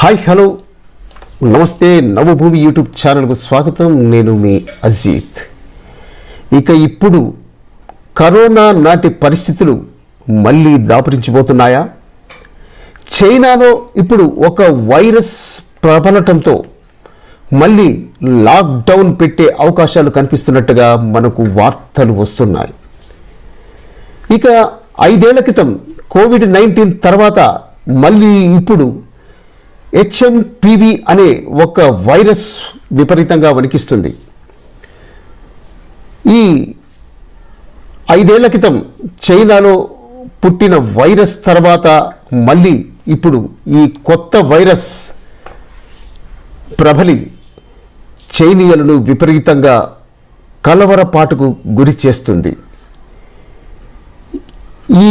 Hi hello. నమస్తే Navabhoomi YouTube ఛానల్కు స్వాగతం. నేను మీ అజీత్. ఇక ఇప్పుడు కరోనా నాటి పరిస్థితులు మళ్ళీ దాపురించిపోతున్నాయా? చైనాలో ఇప్పుడు ఒక వైరస్ ప్రబలటంతో మళ్ళీ లాక్డౌన్ పెట్టే అవకాశాలు కనిపిస్తున్నట్టుగా మనకు వార్తలు వస్తున్నాయి. ఇక ఐదేళ్ళ క్రితం కోవిడ్ నైన్టీన్ తర్వాత మళ్ళీ ఇప్పుడు హెచ్ఎంపివి అనే ఒక వైరస్ విపరీతంగా వణికిస్తుంది. ఈ ఐదేళ్ళ క్రితం చైనాలో పుట్టిన వైరస్ తర్వాత మళ్ళీ ఇప్పుడు ఈ కొత్త వైరస్ ప్రబలి చైనీయులను విపరీతంగా కలవరపాటుకు గురి చేస్తుంది. ఈ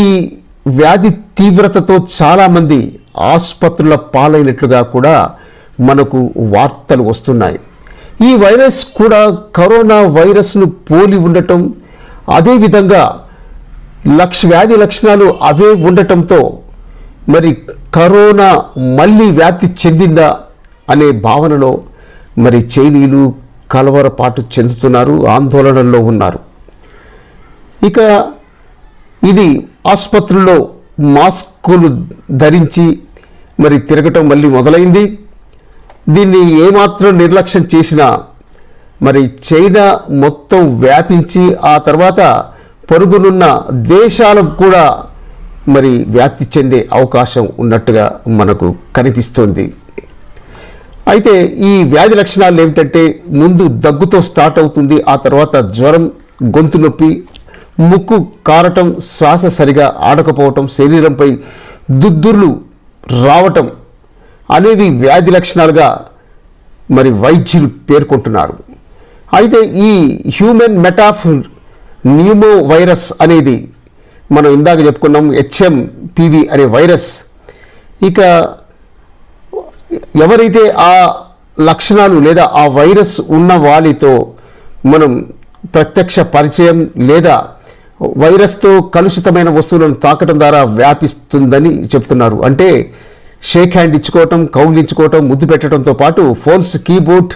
వ్యాధి తీవ్రతతో చాలామంది ఆసుపత్రుల పాలైనట్లుగా కూడా మనకు వార్తలు వస్తున్నాయి. ఈ వైరస్ కూడా కరోనా వైరస్ను పోలి ఉండటం అదేవిధంగా లక్ష వ్యాధి లక్షణాలు అవే ఉండటంతో మరి కరోనా మళ్ళీ వ్యాప్తి చెందిందా అనే భావనలో మరి చైనీయులు కలవరపాటు చెందుతున్నారు ఆందోళనలో ఉన్నారు. ఇక ఇది ఆసుపత్రుల్లో మాస్కులు ధరించి మరి తిరగటం మళ్ళీ మొదలైంది. దీన్ని ఏమాత్రం నిర్లక్ష్యం చేసినా మరి చైనా మొత్తం వ్యాపించి ఆ తర్వాత పొరుగునున్న దేశాలకు కూడా మరి వ్యాప్తి చెందే అవకాశం ఉన్నట్టుగా మనకు కనిపిస్తోంది. అయితే ఈ వ్యాధి లక్షణాలు ఏమిటంటే ముందు దగ్గుతో స్టార్ట్ అవుతుంది ఆ తర్వాత జ్వరం గొంతు నొప్పి ముక్కు కారటం శ్వాస సరిగా ఆడకపోవటం శరీరంపై దుద్దుర్లు రావటం. అనేవి వ్యాధి లక్షణాలుగా మరి వైద్యులు పేర్కొంటున్నారు. అయితే ఈ హ్యూమన్ మెటాఫ్ న్యూమో వైరస్ అనేది మనం ఇందాక చెప్పుకున్నాం హెచ్ఎం పివి అనే వైరస్. ఇక ఎవరైతే ఆ లక్షణాలు లేదా ఆ వైరస్ ఉన్న వారితో మనం ప్రత్యక్ష పరిచయం లేదా వైరస్తో కలుషితమైన వస్తువులను తాకటం ద్వారా వ్యాపిస్తుందని చెప్తున్నారు. అంటే షేక్ హ్యాండ్ ఇచ్చుకోవటం కౌగిలించుకోవటం ముద్దు పెట్టడంతో పాటు ఫోన్స్ కీబోర్డ్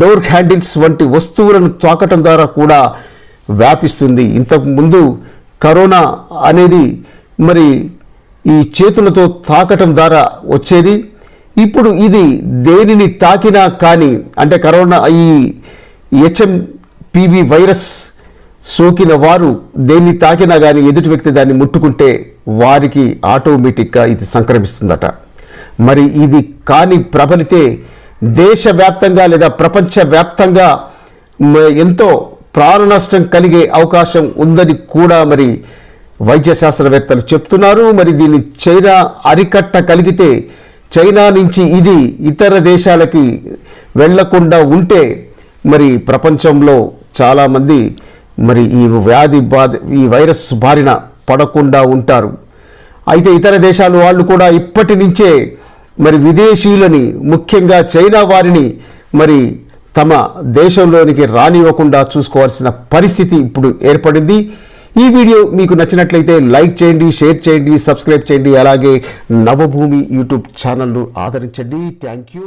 డోర్ హ్యాండిల్స్ వంటి వస్తువులను తాకటం ద్వారా కూడా వ్యాపిస్తుంది. ఇంతకుముందు కరోనా అనేది మరి ఈ చేతులతో తాకటం ద్వారా వచ్చేది. ఇప్పుడు ఇది దేనిని తాకినా కానీ అంటే కరోనా ఈ హెచ్ఎంపివి వైరస్ సోకిన వారు దేన్ని తాకినా కానీ ఎదుటి వ్యక్తి దాన్ని ముట్టుకుంటే వారికి ఆటోమేటిక్గా ఇది సంక్రమిస్తుందట. మరి ఇది కాని ప్రబలితే దేశవ్యాప్తంగా లేదా ప్రపంచవ్యాప్తంగా ఎంతో ప్రాణ నష్టం కలిగే అవకాశం ఉందని కూడా మరి వైద్య శాస్త్రవేత్తలు చెప్తున్నారు. మరి దీన్ని చైనా అరికట్ట కలిగితే చైనా నుంచి ఇది ఇతర దేశాలకి వెళ్ళకుండా ఉంటే మరి ప్రపంచంలో చాలామంది మరి ఈ వ్యాధి బాధ ఈ వైరస్ బారిన పడకుండా ఉంటారు. అయితే ఇతర దేశాలు వాళ్ళు కూడా ఇప్పటి నుంచే మరి విదేశీయులని ముఖ్యంగా చైనా వారిని మరి తమ దేశంలోనికి రానివ్వకుండా చూసుకోవాల్సిన పరిస్థితి ఇప్పుడు ఏర్పడింది. ఈ వీడియో మీకు నచ్చినట్లయితే లైక్ చేయండి షేర్ చేయండి సబ్స్క్రైబ్ చేయండి అలాగే నవభూమి యూట్యూబ్ ఛానల్ను ఆదరించండి. Thank you.